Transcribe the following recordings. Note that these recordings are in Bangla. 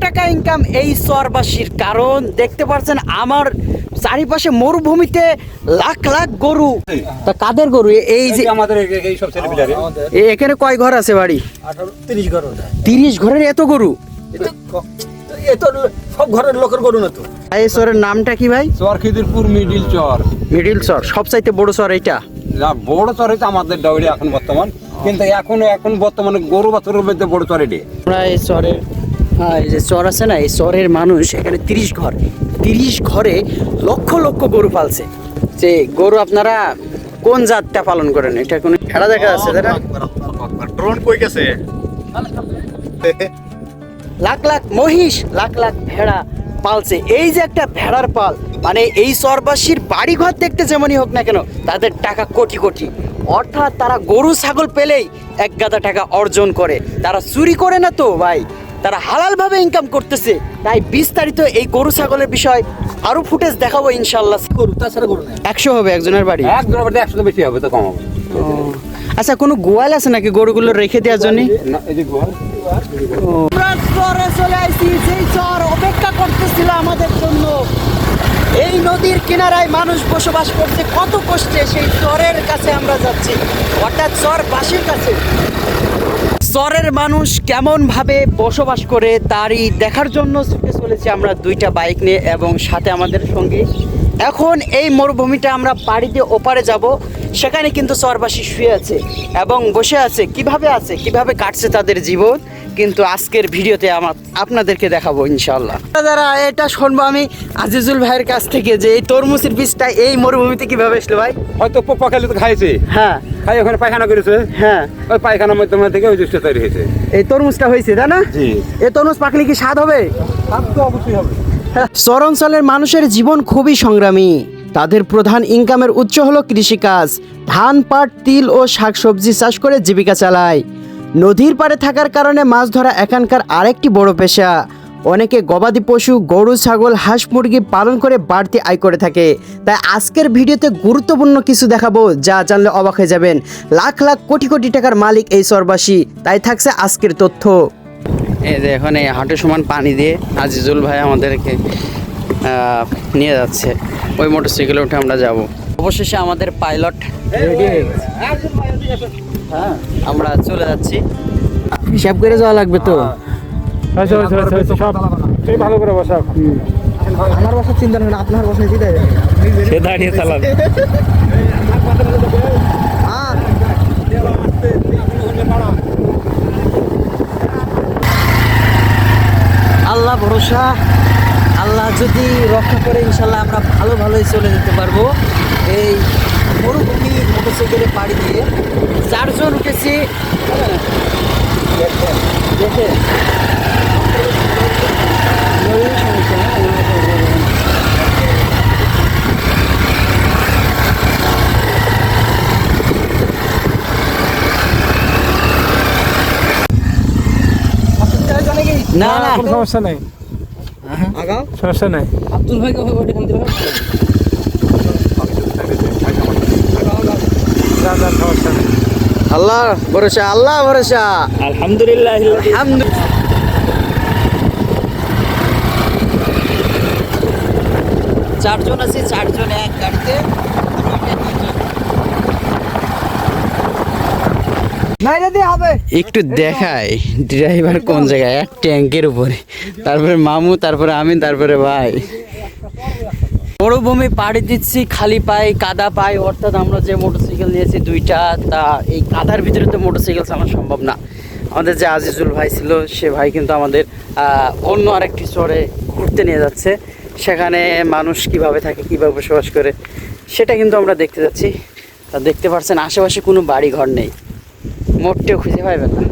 টাকা ইনকাম এই চরবাসীর কারণ। দেখতে পাচ্ছেন আমার চারিপাশে মরুভূমিতে লাখ লাখ গরু। তা কাদের গরু? এই যে আমাদের এই- সব ছেলে পিলারে। এ- এখানে কয় ঘর আছে বাড়ি? তিরিশ ঘর তিরিশ ঘরের এত গরু? এ তো সব ঘরের লোকের গরু না তো। এই চরের নামটা কি ভাই? চর খিদিরপুর মিডিল চর। মিডিল চর। সবচাইতে বড় চর এইটা? যা বড় চর হচ্ছে আমাদের ডাউরি এখন বর্তমান। কিন্তু এখন এখন বর্তমানে গরু বাছরের মধ্যে বড় চর এটি। আমরা এই চরের যে চর আছে না এই চরের মানুষ এখানে তিরিশ ঘর। তিরিশ ঘরে লক্ষ লক্ষ গরু পালছে। যে গরু আপনারা কোন জাতটা পালন করেন? এটা কোনো খেলা দেখা যাচ্ছে তাই না? ড্রোন কই গেছে? লাখ লাখ মহিষ লাখ লাখ ভেড়া পালছে। এই যে একটা ভেড়ার পাল মানে এই চরবাসীর বাড়িঘর দেখতে যেমনই হোক না কেন তাদের টাকা কোটি কোটি। অর্থাৎ তারা গরু ছাগল পেলেই এক গাদা টাকা অর্জন করে। তারা চুরি করে না তো ভাই? তারা হালালভাবে ইনকাম করতেছে। তাই বিস্তারিত এই গরু ছাগলের বিষয় আরও ফুটেজ দেখাবো ইনশাল্লাহ গরু তাছাড়া গরু একশো হবে একজনের বাড়ি? এক জনের একশো বেশি হবে তো কম হবে। আচ্ছা কোনো গোয়াল আছে নাকি গরুগুলো রেখে দেওয়ার জন্য? চলে চর অপেক্ষা করতেছিল আমাদের জন্য। এই নদীর কিনারায় মানুষ বসবাস করছে কত কষ্টে সেই চরের কাছে আমরা যাচ্ছি। অর্থাৎ চর বাসীর কাছে। চরের মানুষ কেমন ভাবে বসবাস করে তারই দেখার জন্য ছুটে চলেছি আমরা দুইটা বাইক নিয়ে এবং সাথে আমাদের সঙ্গে। এখন এই মরুভূমিটা আমরা বাড়িতে ওপারে যাব সেখানে কিন্তু চরবাসী শুয়ে আছে এবং বসে আছে। কীভাবে আছে কীভাবে কাটছে তাদের জীবন কিন্তু আজকের ভিডিওতে আমার আপনাদেরকে দেখাবো ইনশাল্লাহ দাদা এটা শুনব আমি আজিজুল ভাইয়ের কাছ থেকে যে এই তরমুজের বীজটা এই মরুভূমিতে কীভাবে আসলো ভাই? হয়তো পোপা খেলে তো খাইছে। হ্যাঁ। খাই ওখানে পায়খানা করেছে? হ্যাঁ। ওই পায়খানার মধ্যে থেকে ওই জুসটা তৈরি হয়েছে। এই তরমুজটা হয়েছে তাই না? জি। এই তরমুজ পাকলে কি স্বাদ হবে? স্বাদ তো অবশ্যই হবে। চরাঞ্চলের মানুষের জীবন খুবই সংগ্রামী। তাদের প্রধান ইনকামের উৎস হলো কৃষিকাজ। ধান পাট তিল ও শাকসবজি চাষ করে জীবিকা চালায়। নদীর পাড়ে থাকার কারণে মাছ ধরা এখানকার আরেকটি বড় পেশা। অনেকে গবাদি পশু গরু ছাগল হাঁস মুরগি পালন করে বাড়তি আয় করে থাকে। তাই আজকের ভিডিওতে গুরুত্বপূর্ণ কিছু দেখাবো যা জানলে অবাক হয়ে যাবেন। লাখ লাখ কোটি কোটি টাকার মালিক এই চরবাসী তাই থাকছে আজকের তথ্য। এই যে এখন এই হাঁটু সমান পানি দিয়ে আজিজুল ভাই আমাদেরকে নিয়ে যাচ্ছে। ওই মোটরসাইকেলে উঠে আমরা যাব। অবশেষে আমাদের পাইলট রেডি হয়ে গেছে হ্যাঁ আমরা চলে যাচ্ছি। হিসাব করে যাওয়া লাগবে তো? ভালো করে বসা আমার বাসা চিন্তা নেই আপনার বাসা চিন্তা সে দাঁড়িয়ে চালাবে। আল্লাহ ভরসা আল্লাহ যদি রক্ষা করে ইনশাল্লাহ আমরা ভালো ভালোই চলে যেতে পারব। এই মরুভূমি মোটরসাইকেলে পাড়ি দিয়ে চারজন উঠেছি। দেখে না না। সমস্যা নেই। আগাও। সমস্যা নেই। আব্দুল ভাইকে ওইটা নেই। আল্লাহ ভরসা আল্লাহ ভরসা। আলহামদুলিল্লাহ। আলহামদুলিল্লাহ। চারজন আছে চারজন এক গাড়িতে। নাই রে হবে। একটু দেখাই ড্রাইভার কোন জায়গায় এক ট্যাঙ্কের উপরে। তারপরে মামু তারপরে আমি তারপরে ভাই। মরুভূমি পাড়ি দিচ্ছি খালি পাই কাদা পাই অর্থাৎ আমরা যে মোটরসাইকেল নিয়েছি দুইটা তা এই কাদার ভিতরে তো মোটরসাইকেল চালানো সম্ভব না। আমাদের যে আজিজুল ভাই ছিল সে ভাই কিন্তু আমাদের অন্য আরেকটি চরে ঘুরতে নিয়ে যাচ্ছে। সেখানে মানুষ কীভাবে থাকে কীভাবে বসবাস করে সেটা কিন্তু আমরা দেখতে যাচ্ছি। তা দেখতে পাচ্ছেন আশেপাশে কোনো বাড়ি ঘর নেই। মোটটেও খুঁজে পাইবেন না।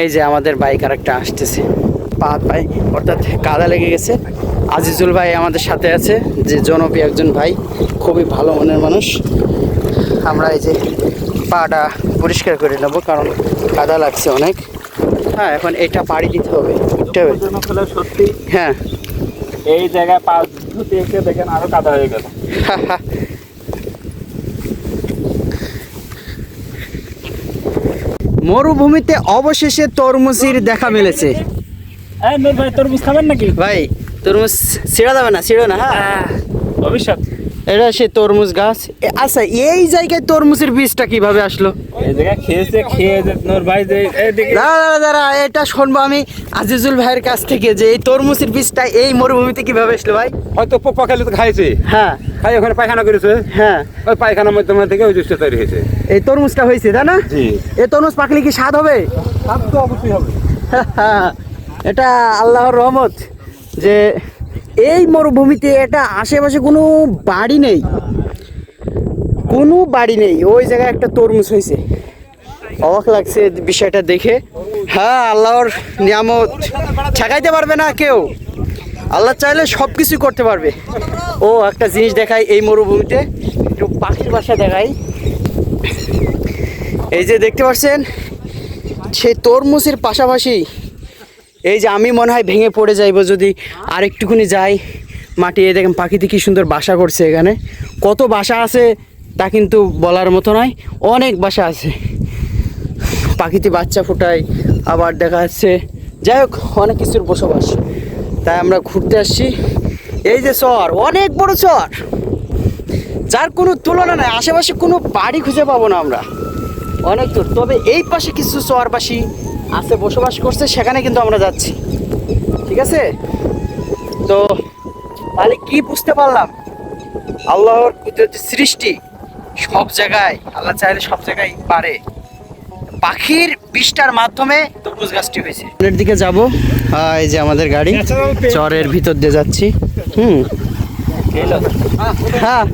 এই যে আমাদের বাইক আর একটা আসতেছে। পা পাই অর্থাৎ কাদা লেগে গেছে। আজিজুল ভাই আমাদের সাথে আছে যে জনপ্রিয় একজন ভাই খুবই ভালো মনের মানুষ। আমরা এই যে পাটা পরিষ্কার করে নেব কারণ কাদা লাগছে অনেক। হ্যাঁ এখন এটা পাড়ি দিতে হবে উঠতে হবে। সত্যি। হ্যাঁ। এই জায়গায় পাঁচ ধুতে এসে দেখেন আরও কাদা হয়ে গেল। মরুভূমিতে অবশেষে তরমুজির দেখা মিলেছে। ভাই তরমুজ খাবেন নাকি? ভাই তরমুজ ছিঁড়া যাবে না ছিঁড়ো না হ্যাঁ। ভবিষ্যৎ। এটা সে তরমুজ গাছ। আচ্ছা এই জায়গায় তরমুজের বীজটা কীভাবে আসলো? দাঁড়া দাঁড়া দাঁড়া এটা শুনব আমি আজিজুল ভাইয়ের কাছ থেকে যে এই তরমুজের বীজটা এই মরুভূমিতে কীভাবে আসলো ভাই? হয়তো পোকা খেলে তো খাইছে। হ্যাঁ। খাই ওখানে পায়খানা করেছে। হ্যাঁ। ওই পায়খানার মাধ্যমে থেকে ওই জুসটা তৈরি হয়েছে। এই তরমুজটা হয়েছে তাই না? জি। এই তরমুজ পাকলে কি স্বাদ হবে? স্বাদ তো অবশ্যই হবে। এটা আল্লাহর রহমত যে এই মরুভূমিতে এটা আশেপাশে কোনো বাড়ি নেই। কোনো বাড়ি নেই। ওই জায়গায় একটা তরমুজ হয়েছে। অবাক লাগছে বিষয়টা দেখে। হ্যাঁ আল্লাহর নিয়ামত। ঠেকাইতে পারবে না কেউ। আল্লাহ চাইলে সব কিছুই করতে পারবে। ও, একটা জিনিস দেখাই এই মরুভূমিতে। একটু পাখির বাসা দেখাই। এই যে দেখতে পাচ্ছেন, সেই তরমুজের পাশাপাশি এই যে আমি মনে হয় ভেঙে পড়ে যাইব যদি আর একটুখানি যাই মাটি, এই দেখেন পাখিতে কি সুন্দর বাসা করছে এখানে। কত বাসা আছে তা কিন্তু বলার মতো নয়, অনেক বাসা আছে। পাখিতে বাচ্চা ফোটায়, আবার দেখা যাচ্ছে, যাই হোক, অনেক কিছুর বসবাস। তাই আমরা ঘুরতে আসছি। এই যে চর, অনেক বড় চর। যার কোনো তুলনা নাই, আশেপাশে কোনো বাড়ি খুঁজে পাবো না আমরা। অনেক দূর। তবে এই পাশে কিছু চরবাসী আছে বসবাস করছে সেখানে কিন্তু আমরা যাচ্ছি। ঠিক আছে? তো তাহলে কি বুঝতে পারলাম? আল্লাহর কুদরতি সৃষ্টি সব জায়গায় আল্লাহ চাইলে সব জায়গায় পারে। পাখির বিষ্টার মাধ্যমে তরমুজ গাছটি হয়েছে। এর দিকে যাব। এই যে আমাদের গাড়ি চরের ভিতর দিয়ে যাচ্ছি। হুম। হ্যাঁ।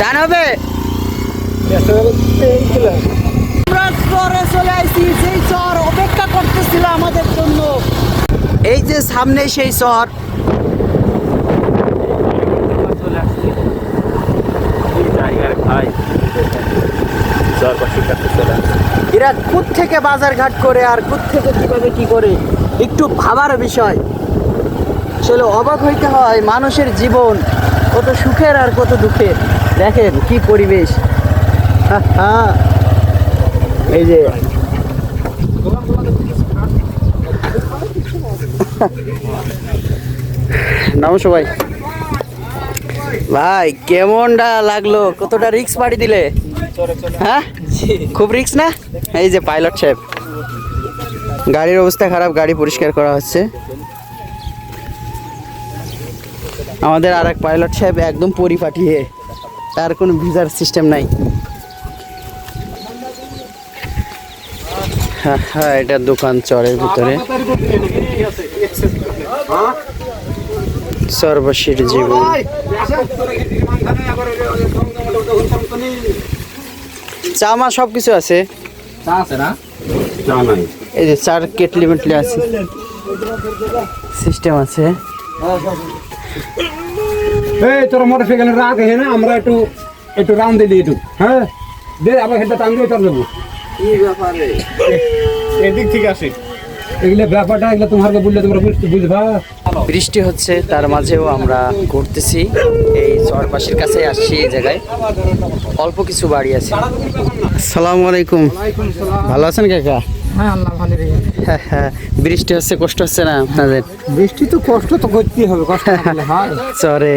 ডান হবে? আমরা চরে চলে আসছি সেই চর অপেক্ষা করতেছিল আমাদের জন্য এই যে সামনে সেই চর এরা কুত থেকে বাজার ঘাট করে আর কুত থেকে কীভাবে কি করে? একটু ভাবার বিষয়। আসলে অবাক হইতে হয় মানুষের জীবন কত সুখের আর কত দুঃখের। দেখেন কি পরিবেশ। এই যে। নাম সবাই। ভাই, কেমনটা লাগল? কতটা রিক্স বাড়ি দিলে? হ্যাঁ? খুব রিক্স না? এই যে পাইলট সাহেব। গাড়ির অবস্থা খারাপ, গাড়ি পরিষ্কার করা হচ্ছে। আমাদের আর এক পাইলট সাহেব একদম পরিপাটিয়ে তার কোনো ভিসার সিস্টেম নাই। হ্যাঁ এটা দোকান চরের ভিতরে। সর্বশীর জীবন। চামা সব কিছু আছে? এই যে চার কেটলি মেটলি আছে। সিস্টেম আছে। এই তোর মোটর সাইকেল রাখ না আমরা একটু একটু রাউন্ড দিলি একটু হ্যাঁ? দে আবার হেডটা টান দিয়ে চল এদিক থেকে আসি এগুলো ব্যাপারটা এগুলো তোমার বললে তোমরা বুঝতে বুঝবা বৃষ্টি হচ্ছে তার মাঝেও আমরা ঘুরতেছি এই চরপাশের কাছে আসছি এই জায়গায় অল্প কিছু বাড়ি আছে আসসালামু আলাইকুম ভালো আছেন কাকা হ্যাঁ আল্লাহ ভালো রে হ্যাঁ হ্যাঁ বৃষ্টি হচ্ছে কষ্ট হচ্ছে না আপনাদের বৃষ্টি তো কষ্ট তো করতেই হবে কষ্ট চরে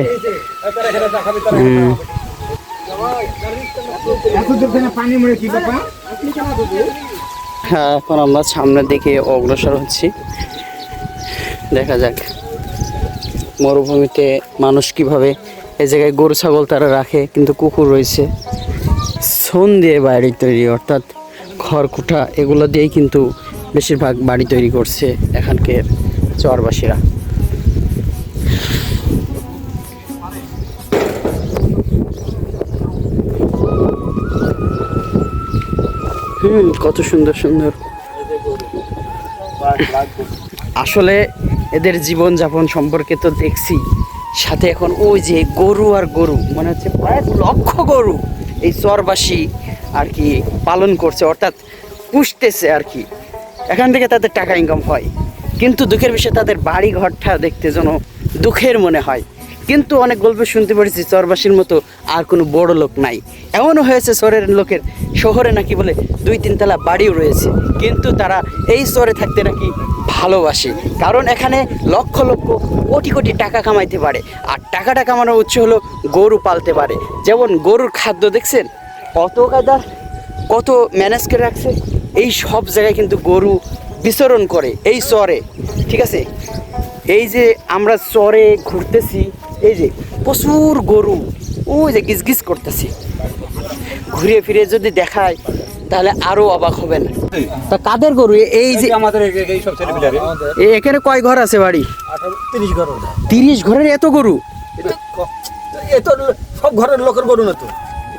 হ্যাঁ এখন আমরা সামনের দিকে অগ্রসর হচ্ছি। দেখা যাক মরুভূমিতে মানুষ কীভাবে এই জায়গায় গরু, ছাগল তারা রাখে, কিন্তু কুকুর রয়েছে। সন দিয়ে বাড়ি তৈরি, অর্থাৎ খড়কুটা, এগুলো দিয়েই কিন্তু বেশিরভাগ বাড়ি তৈরি করছে এখানকার চরবাসীরা। হুম, কত সুন্দর সুন্দর। আসলে এদের জীবন যাপন সম্পর্কে তো দেখছি। সাথে এখন ওই যে গরু আর গরু, মনে হচ্ছে প্রায় লক্ষ গরু এই চরবাসী আর কি পালন করছে, অর্থাৎ পুষতেছে আর কি। এখান থেকে তাদের টাকা ইনকাম হয়। কিন্তু দুঃখের বিষয়ে, তাদের বাড়ি ঘরটা দেখতে যেন দুঃখের মনে হয়। কিন্তু অনেক গল্প শুনতে পেরেছি, চরবাসীর মতো আর কোনো বড় লোক নাই। এমনও হয়েছে শহরের লোকের শহরে নাকি বলে দুই তিনতলা বাড়িও রয়েছে। কিন্তু তারা এই শহরে থাকতে নাকি ভালোবাসে, কারণ এখানে লক্ষ লক্ষ, কোটি কোটি টাকা কামাইতে পারে। আর টাকাটা কামানোর উৎস হলো গরু পালতে পারে। যেমন গরুর খাদ্য দেখছেন? কত কায়দা কত ম্যানেজ করে রাখছে। এই সব জায়গায় কিন্তু গরু বিচরণ করে, এই চরে। ঠিক আছে? এই যে আমরা চরে ঘুরতেছি এই যে প্রচুর গরু ওই যে গিজ গিজ করতেছি। ঘুরে ফিরে যদি দেখায় তাহলে আরও অবাক হবেন। তা কাদের গরু? এই যে আমাদের এই- সব এখানে কয় ঘর আছে বাড়ি? তিরিশ ঘর তিরিশ ঘরের এত গরু? এ তো সব ঘরের লোকের গরু না তো।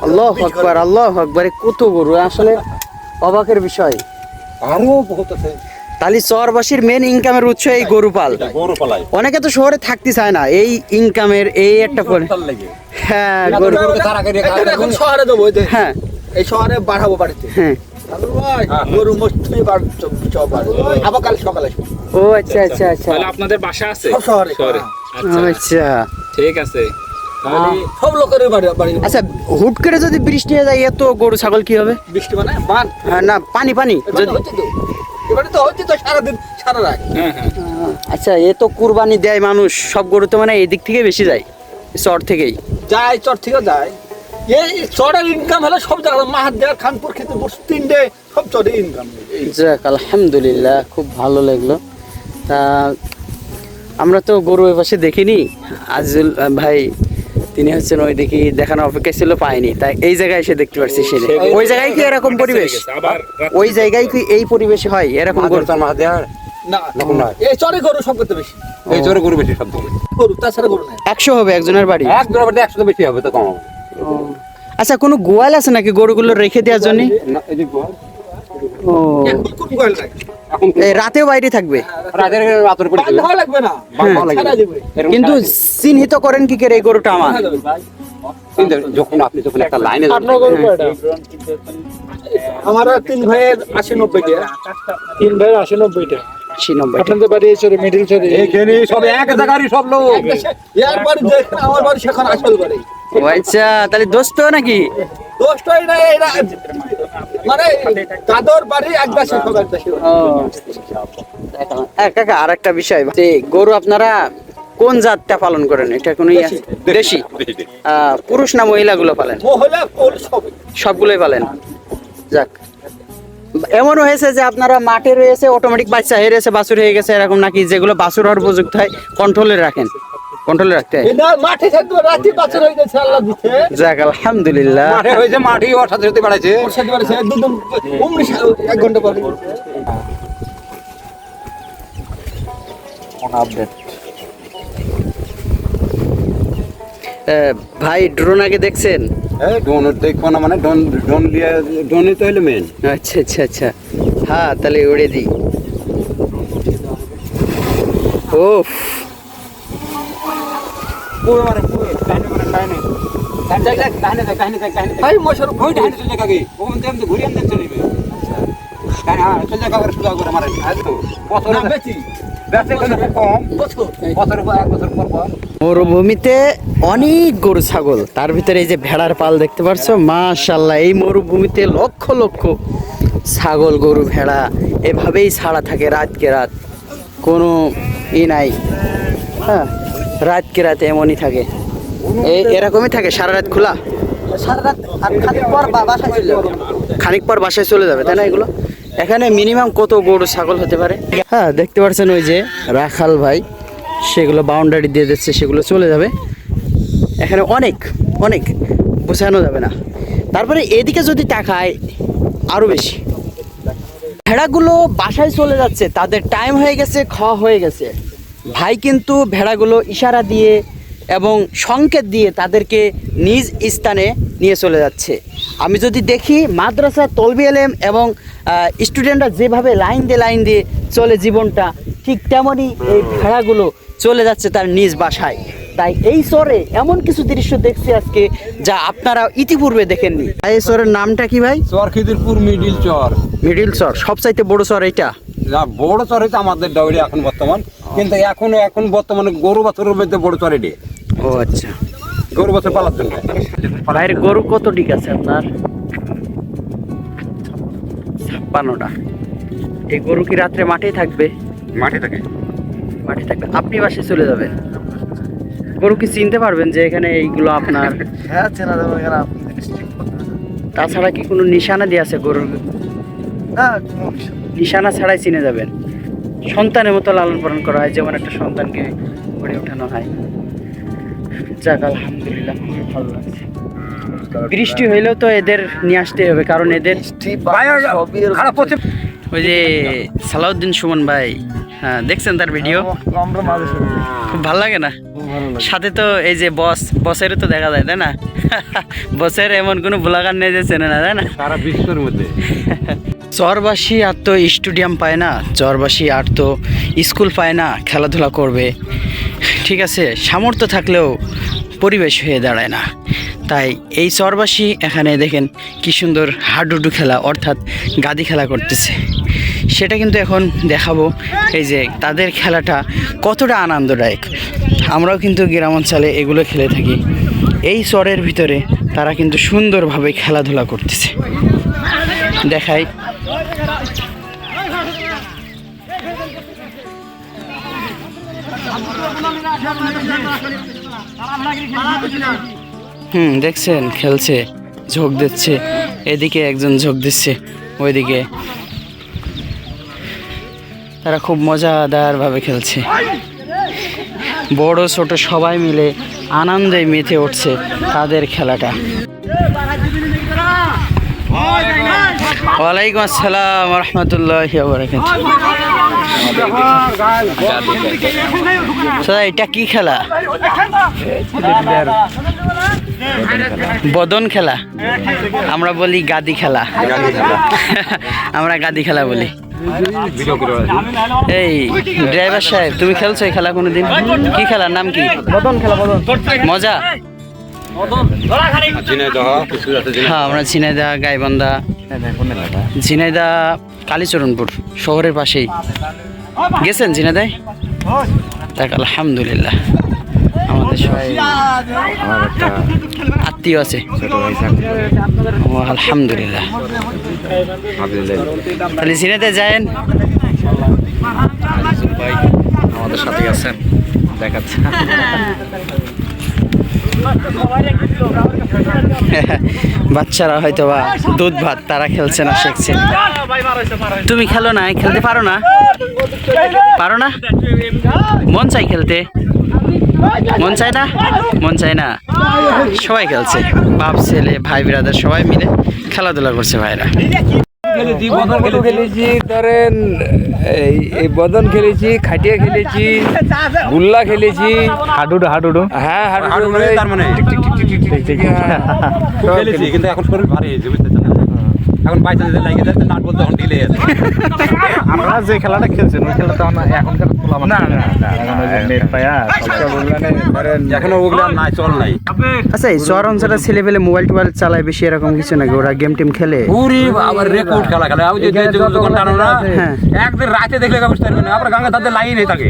আল্লাহ আকবার আল্লাহ আকবার কত গরু? আসলে অবাকের বিষয়। আরও বহুত আছে। তাহলে চরবাসীর মেন ইনকামের উৎস এই গরু পাল গরু পালাই অনেকে তো শহরে থাকতে চায় না এই ইনকামের এই একটা হ্যাঁ গরু শহরে দেবো এই হ্যাঁ। এই শহরে বাড়াবো বাড়িতে। হ্যাঁ। ও আচ্ছা আচ্ছা আচ্ছা। আপনাদের বাসা আছে? শহরে। শহরে। আচ্ছা। আচ্ছা। ঠিক আছে। সব লোকের বাড়ি আচ্ছা হুট করে যদি বৃষ্টি হয়ে যায় এত গরু ছাগল কি হবে? বৃষ্টি মানে হ্যাঁ, না পানি পানি। তো হচ্ছে তো সারাদিন সারা রাত। হ্যাঁ হ্যাঁ। আচ্ছা এ তো কুরবানি দেয় মানুষ সব গরু তো মানে এদিক থেকে বেশি যায় চর থেকেই। যায় চর থেকে যায়। এই চরের ইনকাম হলে সব মাহাদ্দার খানপুর খেতে বসে তিনটে সব ইনকাম যাক আলহামদুলিল্লাহ খুব ভালো লাগল। তা আমরা তো গরু এ পাশে দেখিনি। আজিজুল ভাই তিনি হচ্ছেন ওই দেখি দেখানো অপেক্ষা ছিল পায়নি। তাই এই জায়গায় এসে দেখতে পারছি সে ওই জায়গায় কি এরকম পরিবেশ? ওই জায়গায় কি এই পরিবেশ হয় এরকম গরু? তার মাথা দেওয়ার না এই চরে গরু সব করতে বেশি। এই জোরে গরু বেশি সব গরু তাছাড়া গরু নাই। একশো হবে একজনের বাড়ি? এক জোড়া একশো বেশি হবে তো কম আচ্ছা কোনো গোয়াল আছে নাকি গরুগুলো রেখে দেওয়ার জন্য? রাতেও বাইরে থাকবে। এরকম কিন্তু চিহ্নিত করেন কি করে এই গরুটা আমার? কিন্তু যখন আপনি যখন একটা লাইনে আমার তিন ভাইয়ের আশি নব্বইটা। তিন ভাইয়ের আশি নব্বইটা। আশি নব্বই আপনাদের বাড়ি চলে মিডিল চলে এইখানে সব এক জায়গারই সব লোক। ইয়ার বাড়ি আমার বাড়ি সেখানে আসল বাড়ি। ও আচ্ছা তাহলে দোস্ত নাকি? এরা মানে দাদর বাড়ি হ্যাঁ, কাকা আর একটা বিষয়। যে গরু আপনারা কোন জাতটা পালন করেন? এটা কোনো ইয়ে দেশি। আহ, পুরুষ না মহিলাগুলো পালেন? মহিলা পুরুষ সবই। সবগুলোই পালেন? যাক। এমনও হয়েছে যে আপনারা মাঠে রয়েছে অটোমেটিক বাচ্চা হয়ে গেছে বাছুর হয়ে গেছে এরকম নাকি যেগুলো বাছুর হওয়ার উপযুক্ত হয় কন্ট্রোলে রাখেন। কন্ট্রোলে রাখতে হয়। মাঠে রাতে গেছে আল্লাহ দিচ্ছে। যাক আলহামদুলিল্লাহ। মাঠে হয়েছে মাঠে ওর সাথে সাথে বেড়াচ্ছে ওর সাথে বাড়ি দুদিন উমরি এক ঘণ্টা পরে। আহ, ভাই ড্রোন আগে দেখছেন? হ্যাঁ ডোন দেখব না মানে ডোন ডোন দিয়ে ডোনই তো হইল মেন আচ্ছা আচ্ছা আচ্ছা। হ্যাঁ তাহলে উড়ে দিই ও পুরো মানে পুরো ডাইনে মানে দেম ঘুরে চলে যাবে মরুভূমিতে অনেক গরু ছাগল। তার ভিতরে এই যে ভেড়ার পাল দেখতে পারছ মাশাল্লাহ এই মরুভূমিতে লক্ষ লক্ষ ছাগল গরু ভেড়া এভাবেই ছাড়া থাকে রাতকে রাত। কোনো ই নাই। হ্যাঁ রাতকে রাত এমনই থাকে। এই এরকমই থাকে সারা রাত খোলা? সারা রাত আর খানিক পর বাসায় চলে যাবে। খানিক পর বাসায় চলে যাবে তাই না এগুলো? এখানে মিনিমাম কত গরু, ছাগল হতে পারে? হ্যাঁ দেখতে পাচ্ছেন ওই যে রাখাল ভাই, সেগুলো বাউন্ডারি দিয়ে দিচ্ছে, সেগুলো চলে যাবে। এখানে অনেক অনেক বোঝানো যাবে না। তারপরে এদিকে যদি তাকায় আরও বেশি। ভেড়াগুলো বাসায় চলে যাচ্ছে, তাদের টাইম হয়ে গেছে, খাওয়া হয়ে গেছে। ভাই কিন্তু ভেড়াগুলো ইশারা দিয়ে এবং সংকেত দিয়ে তাদেরকে নিজ স্থানে নিয়ে চলে যাচ্ছে। আমি যদি দেখি মাদ্রাসা তলবি এলেম এবং স্টুডেন্টরা যেভাবে লাইন দিয়ে লাইন দিয়ে চলে জীবনটা ঠিক তেমনই এই ভেড়াগুলো চলে যাচ্ছে তার নিজ বাসায়। তাই এই চরে এমন কিছু দৃশ্য দেখছি আজকে যা আপনারা ইতিপূর্বে দেখেননি। এই চরের নামটা কি ভাই? চর খিদিরপুর মিডিল চর। মিডিল চর সবচাইতে বড় চর এইটা? যা বড় চর হইতে আমাদের ডাউরি এখন বর্তমান। কিন্তু এখন এখন বর্তমানে গরু বাছরের মধ্যে বড় চর এটি। ও আচ্ছা। গরু বছর পালার জন্য। ভাইয়ের গরু কত ঠিক আছে আপনার? ছাপ্পান্নটা। এই গরু কি রাত্রে মাঠেই থাকবে? মাঠে থাকে। মাঠে থাকবে। আপনি বাসে চলে যাবেন। গরু কি চিনতে পারবেন যে এখানে এইগুলো আপনার? হ্যাঁ চেনা যাবে এখানে তাছাড়া কি কোনো নিশানা দিয়ে আছে গরুর? না নিশানা ছাড়াই চিনে যাবেন। সন্তানের মতো লালন পালন করা হয় যেমন একটা সন্তানকে গড়ে ওঠানো হয়। যাক আলহামদুলিল্লাহ খুবই ভালো লাগছে বৃষ্টি হইলেও তো এদের নিয়ে আসতে হবে কারণ এদের ওই যে সালাউদ্দিন সুমন ভাই হ্যাঁ দেখছেন তার ভিডিও? খুব ভালো লাগে না? সাথে তো এই যে বস বসেরও তো দেখা যায় তাই না? বসের এমন কোনো ব্লগার নেই যে চেনে না তাই না? সারা বিশ্বের মধ্যে। চরবাসী আর তো স্টেডিয়াম পায় না, চরবাসী আর তো স্কুল পায় না, খেলাধুলা করবে। ঠিক আছে, সামর্থ্য থাকলেও পরিবেশ হয়ে দাঁড়ায় না। তাই এই চরবাসী এখানে দেখেন কি সুন্দর হাডুডু খেলা, অর্থাৎ গাদি খেলা করতেছে। সেটা কিন্তু এখন দেখাবো, এই যে তাদের খেলাটা কতটা আনন্দদায়ক। আমরাও কিন্তু গ্রাম অঞ্চলে এগুলো খেলে থাকি। এই চরের ভিতরে তারা কিন্তু সুন্দরভাবে খেলাধুলা করতেছে। দেখাই। হুম, দেখছেন, খেলছে, ঝোঁক দিচ্ছে। এদিকে একজন ঝোঁক দিচ্ছে, ওইদিকে। তারা খুব মজাদারভাবে খেলছে। বড়, ছোট সবাই মিলে আনন্দে মেতে উঠছে তাদের খেলাটা। ওয়ালাইকুম আসসালাম রহমতুল্লাহ দাদা এটা কি খেলা? বদন খেলা। আমরা বলি গাদি খেলা। আমরা গাদি খেলা বলি। এই ড্রাইভার সাহেব তুমি খেলছো এই খেলা কোনোদিন? কি খেলার নাম কি? বদন খেলা বদন। মজা? হ্যাঁ আমরা ঝিনাইদা গাইবান্ধা ঝিনাইদা কালীচরণপুর শহরের পাশেই। গেছেন জিনাদাই? দেখ, আলহামদুলিল্লাহ। আমাদের সবাই আত্মীয় আছে। আলহামদুলিল্লাহ। তাহলে ঝিনাইদায় যায়েন। আমাদের সাথে আছেন। দেখাচ্ছে। বাচ্চারা হয়তো বা দুধ ভাত তারা খেলছে না, শিখছে। তুমি খেলো না, খেলতে পারো না? পারো না? মন চাই খেলতে? মন চায় না? মন চায় না। সবাই খেলছে। বাপ, ছেলে, ভাই, বিরাদার সবাই মিলে খেলাধুলা করছে ভাইরা। খেলেছি বদল খেলেছি খেলেছি ধরেন এই বদন খেলেছি খাটিয়া খেলেছি গুল্লা খেলেছি হাডুডু হাডুডু হ্যাঁ হাডুডু হাডুডু মানে ঠিক ঠিক ঠিক ঠিক ঠিক ঠিক কিন্তু এখন শরীর ভারী হয়েছে বুঝতেছেন না? এখন লাগে নাট বলতে এখন ঢিলে আছে। আমরা যে খেলাটা খেলছেন ওই খেলাটা আমরা এখন খেলা খোলা না এখন ওগুলো নাই চল নাই। আচ্ছা এই শহর অঞ্চলে ছেলে পেলে মোবাইল টোবাইল চালায় বেশি এরকম কিছু নাকি? ওরা গেম টেম খেলে। পুরি আবার রেকর্ড খেলা খেলে। আমি যে যে দোকান টানো না হ্যাঁ। একদিন রাতে দেখলে ব্যবস্থা করবে না আবার গাঙ্গা তাদের লাইনে থাকে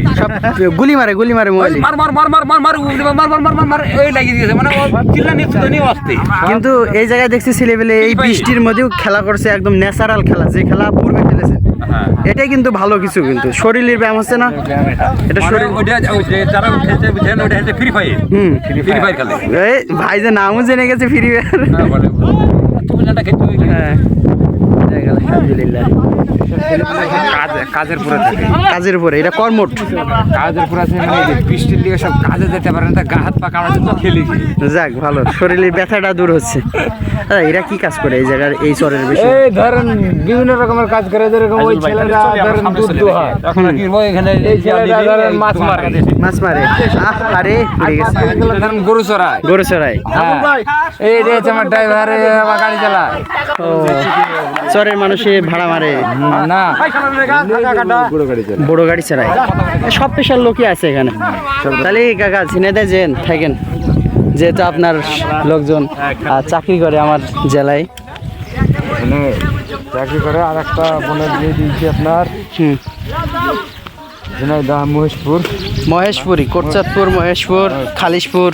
গুলি মারে গুলি মারে মোবাইলে। মার মার মার মার মার মার মার মার মার মার মার এই লাগিয়ে দিয়েছে। মানে চিল্লা নিচ্ছে তো নিয়ে আসতে কিন্তু এই জায়গায় দেখছি ছেলে পেলে এই বৃষ্টির মধ্যেও খেলা করছে একদম ন্যাচারাল খেলা যে খেলা পূর্বে খেলেছে। হ্যাঁ এটাই কিন্তু ভালো কিছু কিন্তু। শরীরের ব্যায়াম হচ্ছে না এটা মানে শরীর যারা খেলছে বুঝছেন ওটা হচ্ছে ফ্রি ফায়ার হুম। ফ্রি ফায়ার খেলে। এই ভাই যে নামও জেনে গেছে ফ্রি ফায়ার হ্যাঁ, হ্যাঁ যাক, আলহামদুলিল্লাহ। কাজের পরে থাকে। কাজের উপরে এটা কর্মট কাজের পরে আছে মানে বৃষ্টির দিকে সব কাজে যেতে পারে না তা গা হাত পা কামড়াতে তো খেলেছি যাক ভালো। শরীরের ব্যথাটা দূর হচ্ছে। এরা কি কাজ করে এই জায়গার এই চরের বেশি এই ধরেন বিভিন্ন রকমের কাজ করে যেরকম ওই ছেলেরা ধরেন দুধ দোহায়। এখন কি বই এখানে এই ছেলেরা ধরেন মাছ মারে। মাছ মারে। আহ, আরে পড়ে গেছে। ধরেন গরু চড়ায়। গরু চড়াই হ্যাঁ। এই রে আমার ড্রাইভার আমার গাড়ি চালায়। ও চরের মানুষে ভাড়া মারে। না। বড় গাড়ি চালায় সব পেশার লোকই আছে এখানে। তাহলে কাকা ঝিনাইদা যেন থাকেন। যেহেতু আপনার লোকজন চাকরি করে আমার জেলায়। মানে চাকরি করে আর একটা বোনের বিয়ে দিয়েছি আপনার। মহেশপুর। মহেশপুরি কোটচাঁদপুর মহেশপুর খালিশপুর।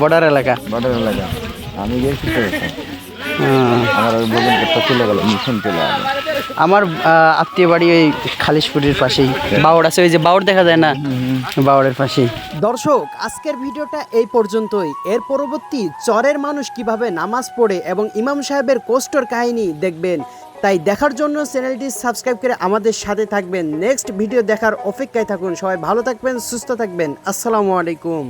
বর্ডার এলাকা। বর্ডার এলাকা। আমি গেছি তো হ্যাঁ। আমার ওই বদন করতে চলে গেল মিশন চলে গেল। আমার আত্মীয় বাড়ি ওই খালিশপুরের পাশেই বাউড় আছে ওই যে বাউড় দেখা যায় না? বাউড়ের পাশেই। দর্শক আজকের ভিডিওটা এই পর্যন্তই। এর পরবর্তী চরের মানুষ কীভাবে নামাজ পড়ে এবং ইমাম সাহেবের কোস্টর কাহিনী দেখবেন তাই দেখার জন্য চ্যানেলটি সাবস্ক্রাইব করে আমাদের সাথে থাকবেন। নেক্সট ভিডিও দেখার অপেক্ষায় থাকুন। সবাই ভালো থাকবেন সুস্থ থাকবেন। আসসালামু আলাইকুম।